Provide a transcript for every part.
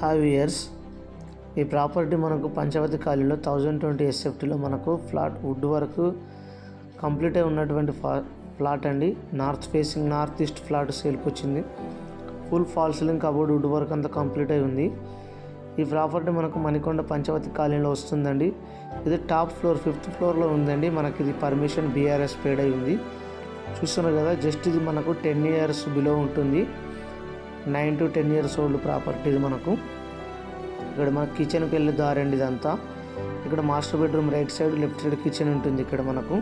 Five years ఈ property మనకు పంచవతి కాలనీలో థౌజండ్ ట్వంటీ ఎస్ఎఫ్టీలో మనకు ఫ్లాట్ వుడ్ వరకు కంప్లీట్ అయి ఉన్నటువంటి ఫ్లాట్ అండి. North facing north east flat సేల్కి వచ్చింది. Full fall ceiling cupboard wood work అంతా కంప్లీట్ అయి ఉంది. ఈ ప్రాపర్టీ మనకు మణికొండ పంచవతి కాలనీలో వస్తుందండి. ఇది టాప్ ఫ్లోర్ ఫిఫ్త్ ఫ్లోర్లో ఉందండి. మనకి ఇది పర్మిషన్ బీఆర్ఎస్ పేడ్ అయి ఉంది. చూస్తున్నారు కదా జస్ట్ ఇది మనకు టెన్ ఇయర్స్ బిలో ఉంటుంది. Nine to ten years old property ఇది మనకు. ఇక్కడ మన కిచెన్కి వెళ్ళే అండి ఇదంతా. ఇక్కడ master bedroom right side left side kitchen ఉంటుంది ఇక్కడ మనకు.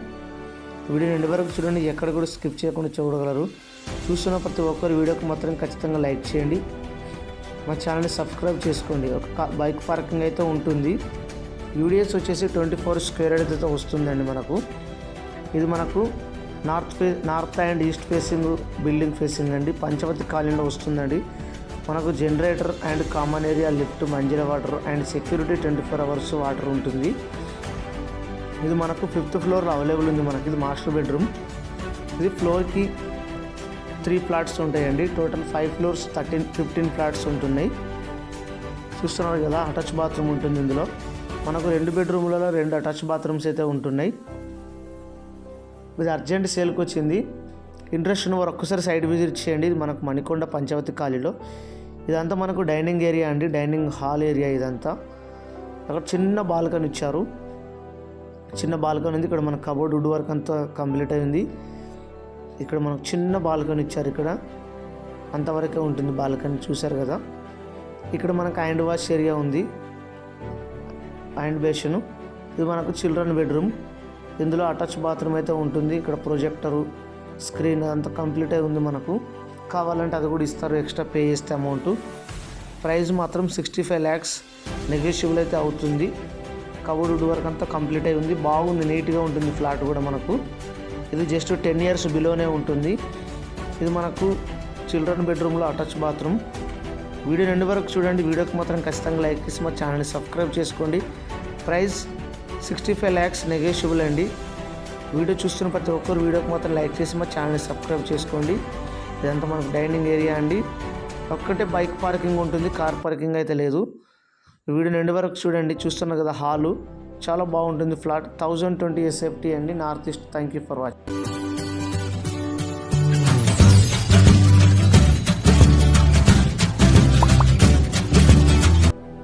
వీడియో నిండి వరకు చూడండి ఎక్కడ కూడా స్కిప్ చేయకుండా చూడగలరు. చూస్తున్న ప్రతి ఒక్కరు వీడియోకి మాత్రం ఖచ్చితంగా లైక్ చేయండి. మా ఛానల్ని సబ్స్క్రైబ్ చేసుకోండి. ఒక బైక్ పార్కింగ్ అయితే ఉంటుంది. యూడిఎస్ వచ్చేసి ట్వంటీ ఫోర్ స్క్వేర్ అయితే వస్తుందండి మనకు. ఇది మనకు నార్త్ ఫే north and east facing building facing అండి. పంచవతి కాలనీలో వస్తుందండి. మనకు generator and common area lift Manjira water and security twenty four hours water ఉంటుంది. ఇది మనకు ఫిఫ్త్ ఫ్లోర్లో అవైలబుల్ ఉంది మనకి. ఇది మాస్టర్ బెడ్రూమ్. ఇది ఫ్లోర్కి త్రీ ఫ్లాట్స్ ఉంటాయండి. Total five floors thirteen fifteen flats ఉంటున్నాయి. చూస్తున్నారు కదా అటాచ్ బాత్రూమ్ ఉంటుంది ఇందులో. మనకు రెండు బెడ్రూమ్లలో రెండు అటాచ్ బాత్రూమ్స్ అయితే ఉంటున్నాయి. ఇది అర్జెంట్ సేల్కి వచ్చింది. ఇంట్రెస్ట్ ఉన్న వారు ఒక్కసారి సైడ్ విజిట్ చేయండి. ఇది మనకు మణికొండ పంచవతి కాలనీలో. ఇదంతా మనకు డైనింగ్ ఏరియా అండి. డైనింగ్ హాల్ ఏరియా ఇదంతా. అక్కడ చిన్న బాల్కనీ ఇచ్చారు. చిన్న బాల్కనీ ఉంది. ఇక్కడ మన కబోర్డ్ వుడ్ వర్క్ అంతా కంప్లీట్ అయింది. ఇక్కడ మనకు చిన్న బాల్కనీ ఇచ్చారు ఇక్కడ. అంతవరకే ఉంటుంది బాల్కనీ చూశారు కదా. ఇక్కడ మనకు హ్యాండ్ వాష్ ఏరియా ఉంది. హ్యాండ్ బేషను ఇది మనకు చిల్డ్రన్ బెడ్రూమ్. ఇందులో అటాచ్ బాత్రూమ్ అయితే ఉంటుంది. ఇక్కడ ప్రొజెక్టరు స్క్రీన్ అంతా కంప్లీట్ అయి ఉంది మనకు. కావాలంటే అది కూడా ఇస్తారు ఎక్స్ట్రా పే చేస్తే అమౌంట్. ప్రైస్ మాత్రం సిక్స్టీ ఫైవ్ ల్యాక్స్ నెగోషియబుల్ అయితే అవుతుంది. కబోర్డ్ వుడ్ వర్క్ అంతా కంప్లీట్ అయి ఉంది. బాగుంది నీట్గా ఉంటుంది ఫ్లాట్ కూడా మనకు. ఇది జస్ట్ టెన్ ఇయర్స్ బిలోనే ఉంటుంది. ఇది మనకు చిల్డ్రన్ బెడ్రూమ్లో అటాచ్ బాత్రూమ్. వీడియో రెండు వరకు చూడండి. వీడియోకి మాత్రం ఖచ్చితంగా లైక్ చేసి మా ఛానల్ని సబ్స్క్రైబ్ చేసుకోండి. Price sixty five lakhs negotiable అండి. వీడియో చూస్తున్న ప్రతి ఒక్కరు వీడియోకి మాత్రం లైక్ చేసి మా ఛానల్ని సబ్స్క్రైబ్ చేసుకోండి. ఇదంతా మనకు డైనింగ్ ఏరియా అండి. ఒక్కటే బైక్ పార్కింగ్ ఉంటుంది కార్ పార్కింగ్ అయితే లేదు. వీడియో రెండు వరకు చూడండి చూస్తున్నారు కదా హాలు. చాలా బాగుంటుంది ఫ్లాట్. థౌజండ్ ట్వంటీ ఎస్ఎఫ్టీ అండి. North east thank you for watching